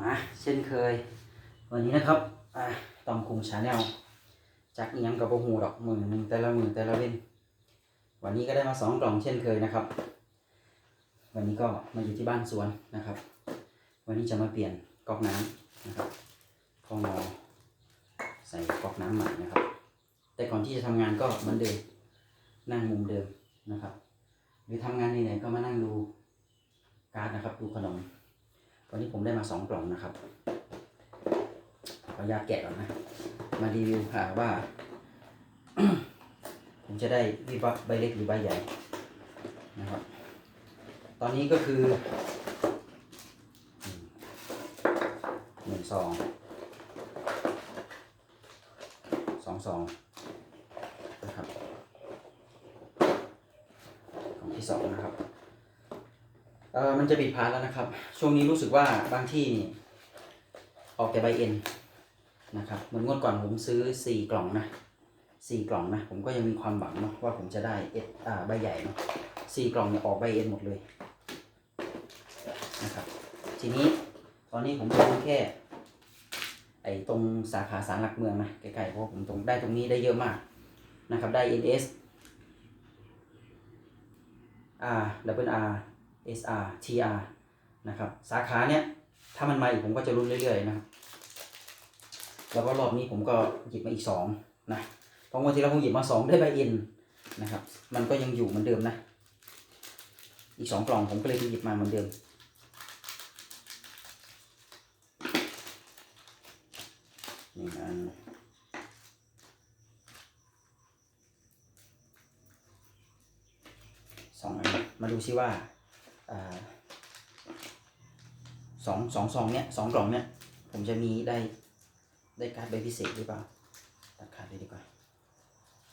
มาเช่นเคย วันนี้นะครับอ่าตอมคุงชาแนลจากอิหยังกับโบหูดอกมือหนึ่งแต่ละมือแต่ละเว้นวันนี้ก็ได้มาสองกล่องเช่นเคยนะครับ วันนี้ก็มาอยู่ที่บ้านสวนนะครับ วันนี้จะมาเปลี่ยนก๊อกน้ำนะครับพองอใส่ก๊อกน้ำใหม่นะครับ แต่ก่อนที่จะทำงานก็เหมือนเดิมนั่งมุมเดิมนะครับ หรือทำงานไหนๆก็มานั่งดูการ์ดนะครับ ดูขนม วันนี้ผมได้มาสองกล่องนะครับขออนุญาตแกะก่อนนะ มารีวิวหาว่า ผมจะได้วิบใบเล็กหรือใบใหญ่นะครับ ตอนนี้ก็คือหนึ่งซองสองซองนะครับกล่องที่สองนะครับ เออมันจะบิดพานแล้วนะครับ ช่วงนี้รู้สึกว่าบางที่นี่ออกแต่ใบเอ็นนะครับเหมือนงวดก่อนผมซื้อสี่กล่องนะสี่กล่องนะผมก็ยังมีความหวังเนาะว่าผมจะได้เอ็ดอ่าใบใหญ่เนาะสี่กล่องเนี่ยออกใบเอ็นหมดเลยนะครับทีนี้ตอนนี้ผมดูแค่ไอ้ตรงสาขาสารหลักเมืองนะใกล้ๆเพราะผมตรงได้ตรงนี้ได้เยอะมากนะครับได้ NS R double R SR TR นะครับสาขาเนี้ยถ้ามันมาอีกผมก็จะรุ่นเรื่อยๆนะครับแล้วก็รอบนี้ผมก็หยิบมาอีกสองนะเพราะวันที่เราหยิบมาสองได้ใบเอ็นนะครับ มันก็ยังอยู่เหมือนเดิมนะ อีกสองกล่องผมก็เลยไปหยิบมาเหมือนเดิมหนึ่งอันสองอันมาดูซิว่า สองสองซองเนี้ยสองกล่องเนี้ยผมจะมีได้ได้การ์ดใบพิเศษหรือเปล่าตัดขาดเลยดีกว่า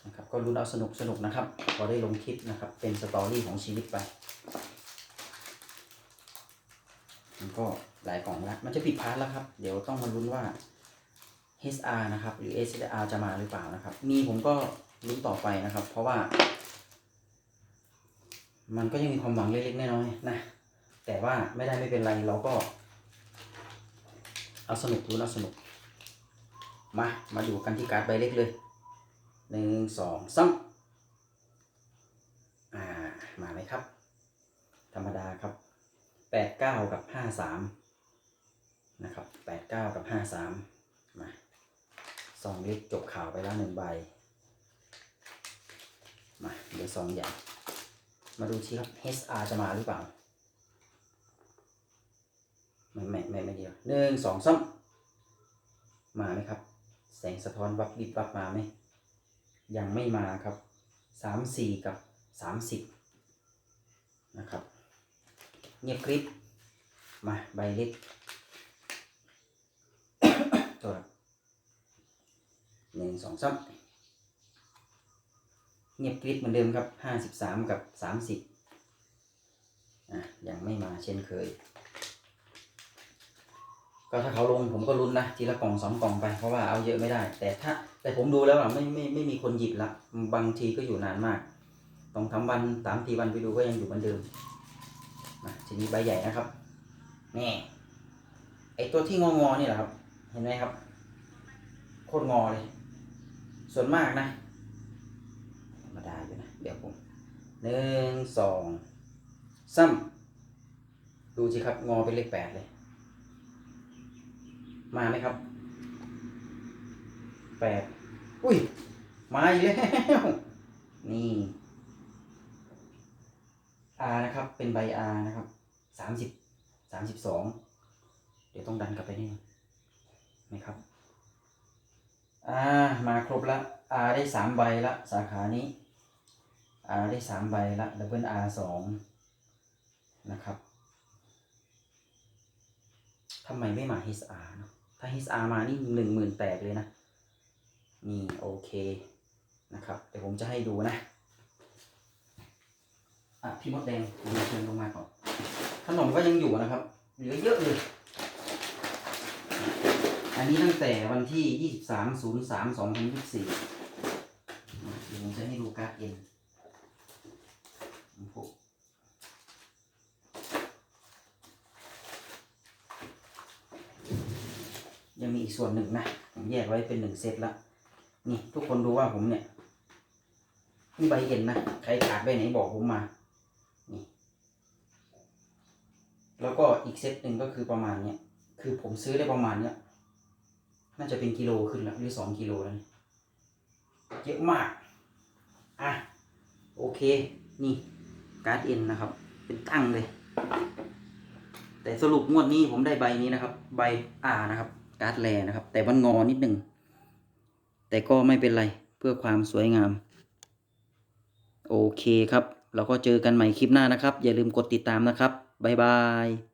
นะครับก็รุ้นเอาสนุกสนุกนะครับพอได้ลงคลิปนะครับ เป็นสตอรี่ของชีวิตไปมันก็หลายกล่องล้วมันจะผิดพลาดแล้วครับ เดี๋ยวต้องมาลุ้นว่า HR นะครับ หรือ SR จะมาหรือเปล่านะครับ มีผมก็ลุ้นต่อไปนะครับ เพราะว่า มันก็ยังมีความหวังเล็กๆน้อยๆนะ แต่ว่าไม่ได้ไม่เป็นไรเราก็ เอาสนุกรู้เอาสนุก มา มาดูกันที่การ์ดใบเล็กเลยหนึ่งสองสามอ่า มาไหมครับ ธรรมดาครับแปดเก้ากับห้าสามนะครับแปดเก้ากับห้าสามมาซองเล็กจบข่าวไปแล้วหนึ่งใบ มาเดี๋ยวซองใหญ่ มาดูชิครับ HR จะมาหรือเปล่า ไม่ไม่ไม่ไม่เดียวหนึ่งสองสามมาไหมครับ แสงสะท้อนวับวิบวับมาไหม ยังไม่มาครับสามสี่กับสามสิบนะครับ เงียบกริบมาใบเล็กตัวหนึ่งสองสาม เงียบกริบเหมือนเดิมครับห้าสิบสามกับสามสิบอะยังไม่มาเช่นเคย ก็ถ้าเขาลงผมก็ลุ้นนะทีละกล่องสองกล่องไปเพราะว่าเอาเยอะไม่ได้ แต่ถ้าแต่ผมดูแล้วอะไม่ไม่ไม่มีคนหยิบละบางทีก็อยู่นานมากต้องทำวันสามทีวันไปดูก็ยังอยู่เหมือนเดิมนะทีนี้ใบใหญ่นะครับนี่ไอตัวที่งองอนี่แหละครับ เห็นไหมครับ โคตรงอเลย ส่วนมากนะธรรมดาอยู่นะเดี๋ยวผม หนึ่งสองซ้ำดูสิครับ งอเป็นเลขแปดเลย มาไหมครับแปดอุ้ย มาอีกแล้ว นี่ R นะครับ เป็นใบ R นะครับสามสิบสามสิบสองเดี๋ยวต้องดันกลับไปนี่ไหมครับอ่ามาครบละ R ได้สามใบละ สาขานี้ R ได้สามใบละดับเบิล R สองนะครับทำไมไม่มา HR เนอะถ้า HR มานี่หนึ่งหมื่นแตกเลยนะ นี่โอเคนะครับ เดี๋ยวผมจะให้ดูนะ อะ พี่มดแดงผมเชิญลงมาก่อน ขนมก็ยังอยู่นะครับ เหลือเยอะเลย อันนี้ตั้งแต่วันที่ 23 03 2024เดี๋ยวผมจะให้ดูการ์ดเอ็น ผมยังมีอีกส่วนหนึ่งนะ ผมแยกไว้เป็นหนึ่งเซตละนี่ทุกคนดูว่าผมเนี่ยนี่ใบเห็นนะ ใครขาดใบไหนบอกผมมา นี่ แล้วก็อีกเซตหนึ่งก็คือประมาณเนี้ย คือผมซื้อได้ประมาณเนี้ย น่าจะเป็นกิโลขึ้นล้วหรือสองกิโลแล้วนี่เยอะมาก อะ โอเค นี่ การ์ดเอ็นนะครับ เป็นตั้งเลย แต่สรุปงวดนี้ผมได้ใบนี้นะครับ ใบอานะครับ การ์ดแลนะครับ แต่มันงอนิดหนึ่ง แต่ก็ไม่เป็นไรเพื่อความสวยงาม โอเคครับ เราก็เจอกันใหม่คลิปหน้านะครับ อย่าลืมกดติดตามนะครับ บ๊ายบาย